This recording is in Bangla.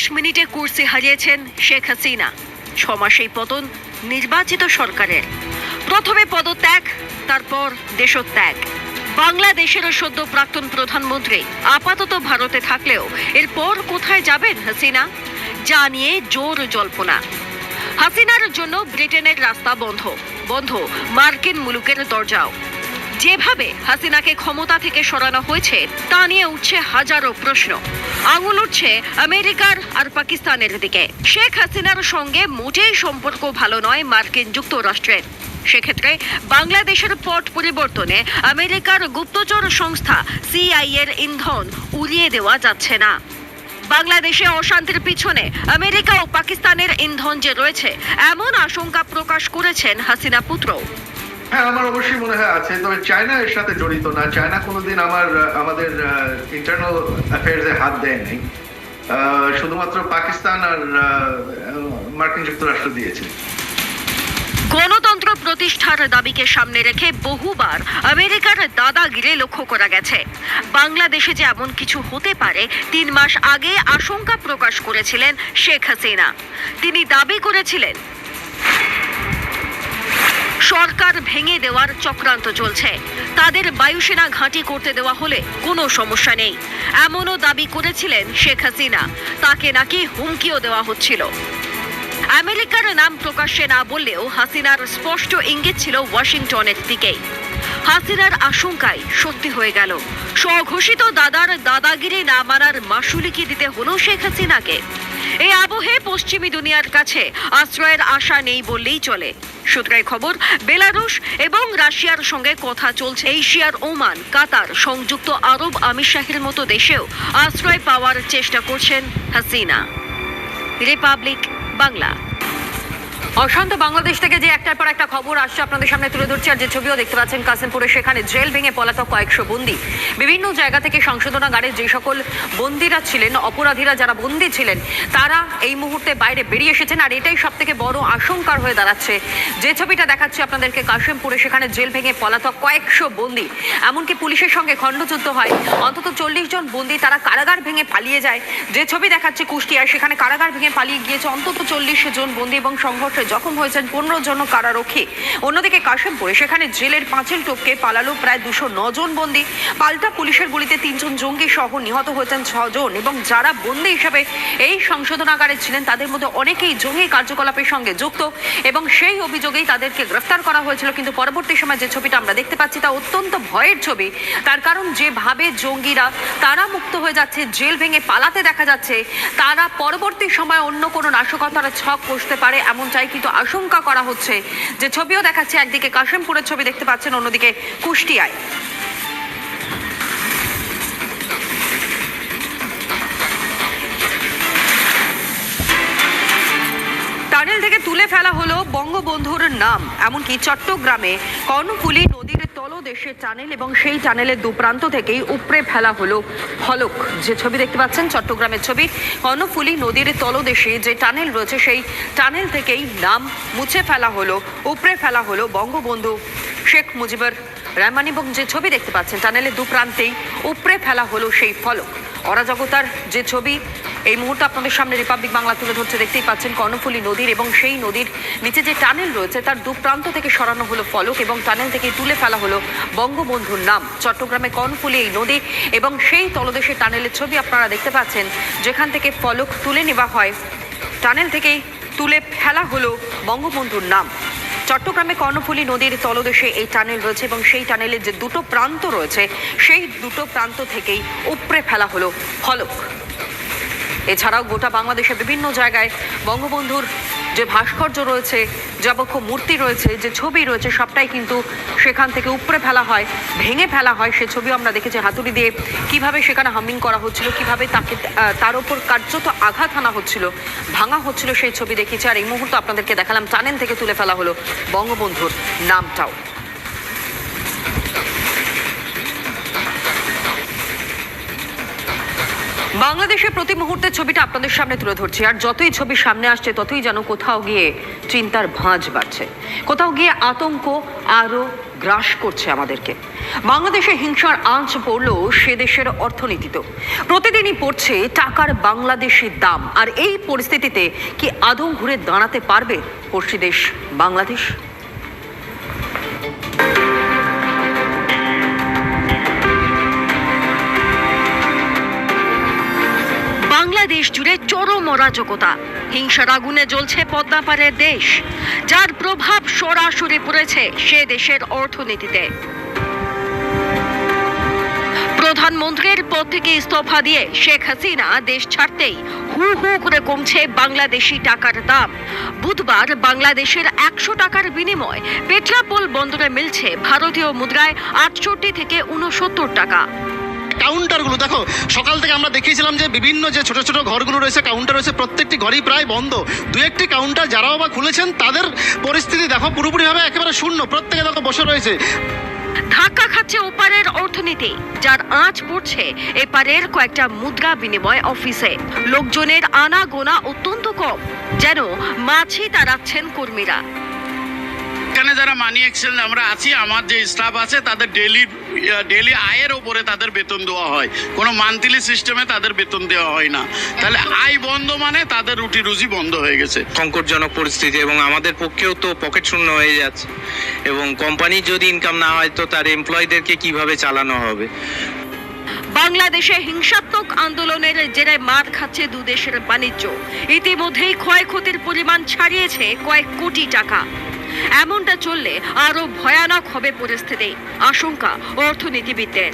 চল্লিশ মিনিটে কুর্সি হারিয়েছেন শেখ হাসিনা। ছ মাসেই পতন নির্বাচিত সরকারের। প্রথমে পদত্যাগ, তারপর দেশত্যাগ। বাংলাদেশের সদ্য প্রাক্তন প্রধানমন্ত্রী আপাতত ভারতে থাকলেও এরপর কোথায় যাবেন হাসিনা? যা নিয়ে জোর জল্পনা। হাসিনার জন্য ব্রিটেনের রাস্তা বন্ধ। বন্ধ মার্কিন মুলুকের দরজাও। যেভাবে হাসিনাকে ক্ষমতা থেকে সরানো হয়েছে, তা নিয়ে উঠছে হাজারো প্রশ্ন। আঙুল উঠছে আমেরিকার আর পাকিস্তানের দিকে। শেখ হাসিনার সঙ্গে মোটেই সম্পর্ক ভালো নয় মার্কিন যুক্তরাষ্ট্রের সেক্ষেত্রে বাংলাদেশের পট পরিবর্তনে আমেরিকার গুপ্তচর সংস্থা সিআই এর ইন্ধন উড়িয়ে দেওয়া যাচ্ছে না। বাংলাদেশে অশান্তির পিছনে আমেরিকা ও পাকিস্তানের ইন্ধন যে রয়েছে, এমন আশঙ্কা প্রকাশ করেছেন হাসিনা পুত্র হ্যাঁ আমার অবশ্যই মনে হয় আছে। তবে চায়না এর সাথে জড়িত না। চায়না কোনোদিন আমার আমাদের ইন্টারনাল অ্যাফেয়ার্সে হাত দেয় নাই শুধুমাত্র পাকিস্তান আর মার্কিন যুক্তরাষ্ট্র দিয়েছে। গণতন্ত্র প্রতিষ্ঠার দাবিকে সামনে রেখে বহুবার আমেরিকার দাদাগিরি লক্ষ্য করা গেছে। বাংলাদেশে যে এমন কিছু হতে পারে, তিন মাস আগে আশঙ্কা প্রকাশ করেছিলেন শেখ হাসিনা। তিনি দাবি করেছিলেন সরকার ভেঙে দেওয়ার চক্রান্ত চলছে। তাদের বায়ুসেনা ঘাঁটি করতে দেওয়া হলে কোনো সমস্যা নেই। এমনও দাবি করেছিলেন শেখ হাসিনা। তাকে নাকি হুমকিও দেওয়া হচ্ছিল। আমেরিকার নাম প্রকাশ্যে না বললেও হাসিনার স্পষ্ট ইঙ্গিত ছিল ওয়াশিংটনের দিকেই। হাসিনার আশঙ্কাই সত্যি হয়ে গেল। স্বঘোষিত দাদার দাদাগিরি না মানার মাসুলি কি দিতে হলো শেখ হাসিনাকে। এই আবহে পশ্চিমী দুনিয়ার কাছে আশ্রয়ের আশা নেই বললেই চলে। সূত্রের খবর, বেলারুশ এবং রাশিয়ার সঙ্গে কথা চলছে এশিয়ার ওমান, কাতার সংযুক্ত আরব আমিরশাহের মতো দেশেও আশ্রয় পাওয়ার চেষ্টা করছেন হাসিনা। রিপাবলিক বাংলা। অশান্ত, বাংলাদেশ থেকে যে একটার পর একটা খবর আসছে আপনাদের সামনে তুলে ধরছি, আর যে ছবিও দেখতে পাচ্ছেন কাসিমপুরে সেখানে জেল ভেঙে পলাতক কয়েকশো বন্দি। বিভিন্ন জায়গা থেকে সংশোধনাগারে যে সকল বন্দিরা ছিলেন, অপরাধীরা যারা বন্দি ছিলেন, তারা এই মুহূর্তে বাইরে বেরিয়ে এসেছেন, আর এটাই সব থেকে বড় আশঙ্কার হয়ে দাঁড়াচ্ছে। যে ছবিটা দেখাচ্ছি আপনাদেরকে, কাশিমপুরে সেখানে জেল ভেঙে পলাতক কয়েকশো বন্দি। এমনকি পুলিশের সঙ্গে খণ্ডযুদ্ধ হয়। অন্তত চল্লিশ জন বন্দি তারা কারাগার ভেঙে পালিয়ে যায়। যে ছবি দেখাচ্ছে কুষ্টিয়ায়, সেখানে কারাগার ভেঙে পালিয়ে গিয়েছে অন্তত চল্লিশ জন বন্দি এবং সংঘর্ষে জখম হয়েছেন পনেরো জন কারারক্ষী। অন্যদিকে কাশিমপুরে সেখানে জেলের পাঁচিল টপকে পালালো প্রায় দুশো জন বন্দি। পাল্টা পুলিশের গুলিতে তিনজন জঙ্গি সহ নিহত হয়েছেন ছজন এবং যারা বন্দি হিসেবে এই সংশোধনাগারে ছিলেন, তাদের মধ্যে অনেকেই জঙ্গি কার্যকলাপের সঙ্গে যুক্ত এবং সেই অভিযোগেই তাদেরকে গ্রেফতার করা হয়েছিল। কিন্তু পরবর্তী সময় যে ছবিটা আমরা দেখতে পাচ্ছি, তা অত্যন্ত ভয়ের ছবি। তার কারণ যেভাবে জঙ্গিরা তারা মুক্ত হয়ে যাচ্ছে, জেল ভেঙে পালাতে দেখা যাচ্ছে, তারা পরবর্তী সময় অন্য কোনো নাশকতার ছক কষতে পারে এমনটাই কিন্তু আশঙ্কা করা হচ্ছে। যে ছবিও দেখাচ্ছে একদিকে কাশিমপুরের ছবি দেখতে পাচ্ছেন, অন্যদিকে কুষ্টিয়ায়। টানেল থেকে তুলে ফেলা হলো বঙ্গবন্ধুর নাম। এমনকি চট্টগ্রামে কর্ণফুলী নদীর তলদেশে টানেল এবং সেই টানেলের দুপ্রান্ত থেকেই উপড়ে ফেলা হলো ফলক যে ছবি দেখতে পাচ্ছেন, চট্টগ্রামের ছবি। কর্ণফুলী নদীর তলদেশে যে টানেল রয়েছে, সেই টানেল থেকেই নাম মুছে ফেলা হলো উপড়ে ফেলা হলো বঙ্গবন্ধু শেখ মুজিবুর রহমান। এবং যে ছবি দেখতে পাচ্ছেন, টানেলের দুপ্রান্তেই উপড়ে ফেলা হলো সেই ফলক। অরাজকতার যে ছবি এই মুহূর্তে আপনাদের সামনে রিপাবলিক বাংলা তুলে ধরছে, দেখতেই পাচ্ছেন কর্ণফুলী নদীর এবং সেই নদীর নিচে যে টানেল রয়েছে, তার দু প্রান্ত থেকে সরানো হলো ফলক এবং টানেল থেকে তুলে ফেলা হলো বঙ্গবন্ধুর নাম। চট্টগ্রামে কর্ণফুলী এই নদী এবং সেই তলদেশে টানেলের ছবি আপনারা দেখতে পাচ্ছেন, যেখান থেকে ফলক তুলে নেওয়া হয়। টানেল থেকেই তুলে ফেলা হলো বঙ্গবন্ধুর নাম। চট্টগ্রামে কর্ণফুলী নদীর তলদেশে এই টানেল রয়েছে এবং সেই টানেলের যে দুটো প্রান্ত রয়েছে, সেই দুটো প্রান্ত থেকেই উপড়ে ফেলা হলো ফলক। এছাড়াও গোটা বাংলাদেশের বিভিন্ন জায়গায় বঙ্গবন্ধুর যে ভাস্কর্য রয়েছে যাবক্ষ মূর্তি রয়েছে, যে ছবি রয়েছে, সবটাই কিন্তু সেখান থেকে উপড়ে ফেলা হয়, ভেঙে ফেলা হয়। সে ছবিও আমরা দেখেছি হাতুড়ি দিয়ে কীভাবে সেখানে হামিং করা হচ্ছিল, কীভাবে তাকে তার উপর কার্যত আঘাত আনা হচ্ছিল, ভাঙা হচ্ছিল সেই ছবি দেখেছি। আর এই মুহূর্তে আপনাদেরকে দেখালাম, টানেল থেকে তুলে ফেলা হলো বঙ্গবন্ধুর নামটাও। বাংলাদেশের প্রতি মুহূর্তে ছবিটা আপনাদের সামনে তুলে ধরছি। আর যতই ছবি সামনে আসছে, ততই যেন কোথাও গিয়ে চিন্তার ভাঁজ বাড়ছে। কোথাও গিয়ে আতঙ্ক আরও গ্রাস করছে আমাদেরকে। বাংলাদেশে হিংসার আঁচ পড়ল সে দেশের অর্থনীতিতেও প্রতিদিনই পড়ছে টাকার বাংলাদেশি দাম। আর এই পরিস্থিতিতে কি আদৌ ঘুরে দাঁড়াতে পারবে পড়শি দেশ বাংলাদেশ? বাংলাদেশ জুড়ে চরম অরাজকতা। হিংসার আগুনে জ্বলছে পদ্মাপাড়ের দেশ। যার প্রভাব সরাসরি পড়েছে সে দেশের অর্থনীতিতে। প্রধানমন্ত্রীর পদ থেকে ইস্তফা দিয়ে শেখ হাসিনা দেশ ছাড়তেই হু হু করে কমছে বাংলাদেশি টাকার দাম। বুধবার বাংলাদেশের একশো টাকার বিনিময় পেট্রাপোল বন্দরে মিলছে ভারতীয় মুদ্রায় আটষট্টি থেকে উনসত্তর টাকা। কাউন্টারগুলো, দেখো, সকাল থেকে আমরা দেখিয়েছিলাম যে বিভিন্ন যে ছোট ছোট ঘরগুলো রয়েছে, কাউন্টার রয়েছে, প্রত্যেকটি ঘরই প্রায় বন্ধ। দু একটি কাউন্টার যারাও বা খুলেছেন তাদের পরিস্থিতি দেখো পুরোপুরিভাবে একেবারে শূন্য। প্রত্যেকে দেখো, বসে রয়েছে। ধাক্কা খাচ্ছে ওপারের অর্থনীতি, যার আঁচ পড়ছে এপারের কয়েকটা মুদ্রা বিনিময় অফিসে। লোকজনের আনা গোনা অত্যন্ত কম, যেন মাছি তাড়াচ্ছেন কর্মীরা। এখানে যারা মানি এক্সচেঞ্জ আমরা আছি আমার যে স্টাফ আছে তাদের ডেলি ডেলি আয়ের ওপরে তাদের বেতন দেওয়া হয়। কোনো মান্থলি সিস্টেমে তাদের বেতন দেওয়া হয় না। তাহলে আয় বন্ধ মানে তাদের রুটি রুজি বন্ধ হয়ে গেছে। সংকটজনক পরিস্থিতি এবং আমাদের পক্ষেও তো পকেট শূন্য হয়ে যাচ্ছে। এবং কোম্পানির যদি ইনকাম না হয় তো তার এমপ্লয়ীদেরকে কীভাবে চালানো হবে? বাংলাদেশে হিংসাত্মক আন্দোলনের জেরে মার খাচ্ছে দু দেশের বাণিজ্য। ইতিমধ্যেই ক্ষয়ক্ষতির পরিমাণ ছাড়িয়েছে কয়েক কোটি টাকা। এমনটা চললে আরও ভয়ানক হবে পরিস্থিতি আশঙ্কা অর্থনীতিবিদদের।